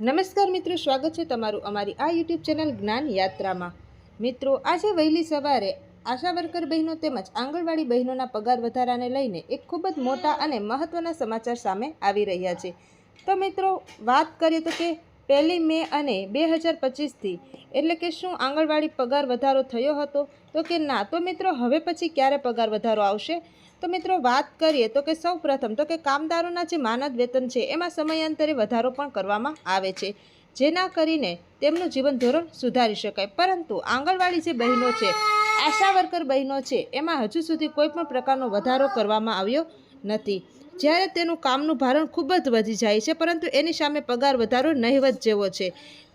નમસ્કાર મિત્રો, સ્વાગત છે તમારું અમારી આ યુટ્યુબ ચેનલ જ્ઞાન યાત્રામાં. મિત્રો, આજે વહેલી સવારે આશા વર્કર બહેનો તેમજ આંગણવાડી બહેનોના પગાર વધારાને લઈને એક ખૂબ જ મોટા અને મહત્ત્વના સમાચાર સામે આવી રહ્યા છે. તો મિત્રો, વાત કરીએ તો કે પહેલી મે અને બે હજાર પચીસથી, એટલે કે શું આંગણવાડી પગાર વધારો થયો હતો? તો કે ના. તો મિત્રો, હવે પછી ક્યારે પગાર વધારો આવશે? તો મિત્રો, વાત કરીએ તો કે સૌપ્રથમ તો કે કામદારોના જે માનદ વેતન છે, એમાં સમયાંતરે વધારો પણ કરવામાં આવે છે. જેના કરીને તેમનું જીવન ધોરણ સુધારી શકાય. પરંતુ આંગણવાડી જે બહેનો છે, આશા વર્કર બહેનો છે, એમાં હજુ સુધી કોઈ પણ પ્રકારનો વધારો કરવામાં આવ્યો નથી. જ્યારે તેનું કામનું ભારણ ખૂબ જ વધી જાય છે, પરંતુ એની સામે પગાર વધારો નહિવત જેવો છે.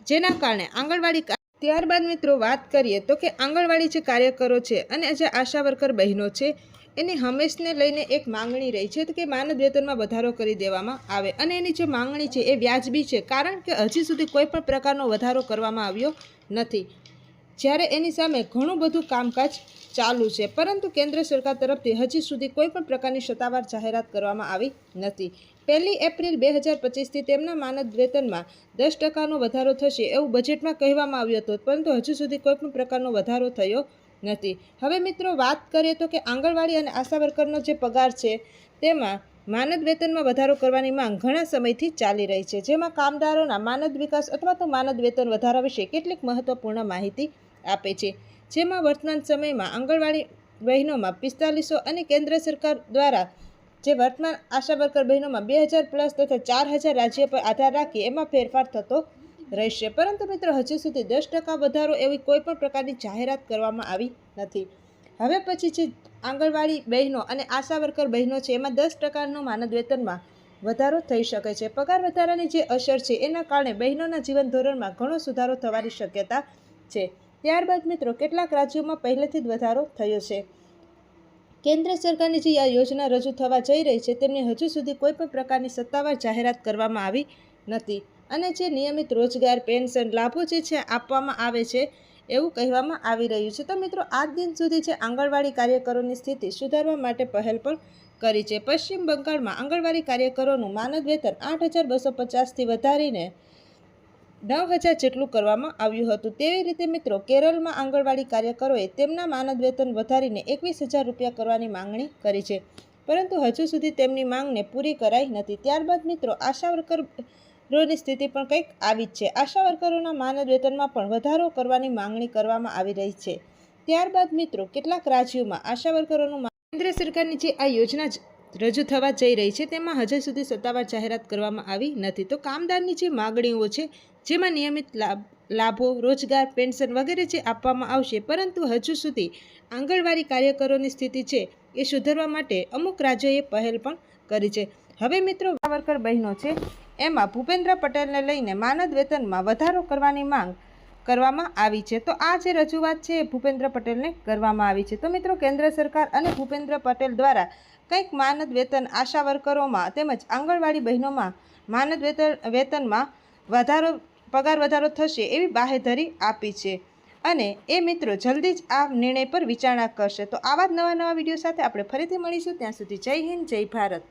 જેના કારણે આંગણવાડી ત્યારબાદ મિત્રો વાત કરીએ તો કે આંગણવાડી જે કાર્યકરો છે અને જે આશા વર્કર બહેનો છે, એની હંમેશને લઈને એક માંગણી રહી છે કે માનદ વેતનમાં વધારો કરી દેવામાં આવે. અને એની જે માંગણી છે એ વ્યાજબી છે, કારણ કે હજી સુધી કોઈ પણ પ્રકારનો વધારો કરવામાં આવ્યો નથી. જ્યારે એની સામે ઘણું બધું કામકાજ ચાલુ છે, પરંતુ કેન્દ્ર સરકાર તરફથી હજી સુધી કોઈ પણ પ્રકારની સત્તાવાર જાહેરાત કરવામાં આવી નથી. પહેલી એપ્રિલ બે હજાર પચીસથી તેમના માનદ વેતનમાં દસ ટકાનો વધારો થશે એવું બજેટમાં કહેવામાં આવ્યું હતું, પરંતુ હજુ સુધી કોઈ પણ પ્રકારનો વધારો થયો નથી. હવે મિત્રો, વાત કરીએ તો કે આંગણવાડી અને આશા વર્કરનો જે પગાર છે, તેમાં માનદ વેતનમાં વધારો કરવાની માંગ ઘણા સમયથી ચાલી રહી છે, જેમાં કામદારોના માનદ વિકાસ અથવા તો માનદ વેતન વધારા વિશે કેટલીક મહત્વપૂર્ણ માહિતી આપે છે, જેમાં વર્તમાન સમયમાં આંગણવાડી બહેનોમાં પિસ્તાલીસો અને કેન્દ્ર સરકાર દ્વારા જે વર્તમાન આશા વર્કર બહેનોમાં બે હજાર પ્લસ તથા ચાર હજાર રાજ્ય પર આધાર રાખી એમાં ફેરફાર થતો રહેશે. પરંતુ મિત્રો, હજુ સુધી દસ ટકા વધારો એવી કોઈ પણ પ્રકારની જાહેરાત કરવામાં આવી નથી. હવે પછી જે આંગણવાડી બહેનો અને આશા વર્કર બહેનો છે, એમાં દસ ટકાનો માનદ વેતનમાં વધારો થઈ શકે છે. પગાર વધારાની જે અસર છે, એના કારણે બહેનોના જીવન ધોરણમાં ઘણો સુધારો થવાની શક્યતા છે. ત્યારબાદ મિત્રો, કેટલાક રાજ્યોમાં પહેલેથી જ વધારો થયો છે. કેન્દ્ર સરકારની જે આ યોજના રજૂ થવા જઈ રહી છે, તેમની હજુ સુધી કોઈ પણ પ્રકારની સત્તાવાર જાહેરાત કરવામાં આવી નથી. અને જે નિયમિત રોજગાર, પેન્શન લાભો જે છે, આપવામાં આવે છે, એવું કહેવામાં આવી રહ્યું છે. તો મિત્રો, આજ દિન સુધી જે આંગણવાડી કાર્યકરોની સ્થિતિ સુધારવા માટે પહેલ પણ કરી છે. પશ્ચિમ બંગાળમાં આંગણવાડી કાર્યકરોનું માનદ વેતન આઠ હજાર બસો પચાસથી વધારીને નવ હજાર જેટલું કરવામાં આવ્યું હતું. તેવી રીતે મિત્રો, કેરળમાં આંગણવાડી કાર્યકરોએ તેમના માનદ વેતન વધારીને એકવીસ હજાર રૂપિયા કરવાની માંગણી કરી છે. પરંતુ હજુ સુધી તેમની માંગને પૂરી કરાઈ નથી. ત્યારબાદ મિત્રો, આશા વર્કરોની સ્થિતિ પણ કંઈક આવી જ છે. આશા વર્કરોના માનદ વેતનમાં પણ વધારો કરવાની માંગણી કરવામાં આવી રહી છે. ત્યારબાદ મિત્રો, કેટલાક રાજ્યોમાં આશા વર્કરોનું કેન્દ્ર સરકારની જે આ યોજના રજૂ થવા જઈ રહી છે. તેમાં હજુ સુધી સત્તાવાર જાહેરાત કરવામાં આવી નથી. તો કામદારની જે માગણીઓ છે, જેમાં નિયમિત લાભ, લાભો, રોજગાર, પેન્શન વગેરે જે આપવામાં આવશે, પરંતુ હજુ સુધી આંગણવાડી કાર્યકરોની સ્થિતિ છે એ સુધારવા માટે અમુક રાજ્યોએ પહેલ પણ કરી છે. હવે મિત્રો વર્કર બહેનો છે, એમાં ભૂપેન્દ્ર પટેલને લઈને માનદ વેતનમાં વધારો કરવાની માંગ કરવામાં આવી છે. તો આ જે રજૂઆત છે એ ભૂપેન્દ્ર પટેલને કરવામાં આવી છે. તો મિત્રો, કેન્દ્ર સરકાર અને ભૂપેન્દ્ર પટેલ દ્વારા કંઈક માનદ વેતન આશા વર્કરોમાં તેમજ આંગણવાડી બહેનોમાં માનદ વેતન, વેતનમાં વધારો, પગાર વધારો થશે એવી બાહેધરી આપી છે. અને એ મિત્રો જલ્દી જ આ નિર્ણય પર વિચારણા કરશે. તો આવા જ નવા નવા વીડિયો સાથે આપણે ફરીથી મળીશું. ત્યાં સુધી જય હિન્દ, જય ભારત.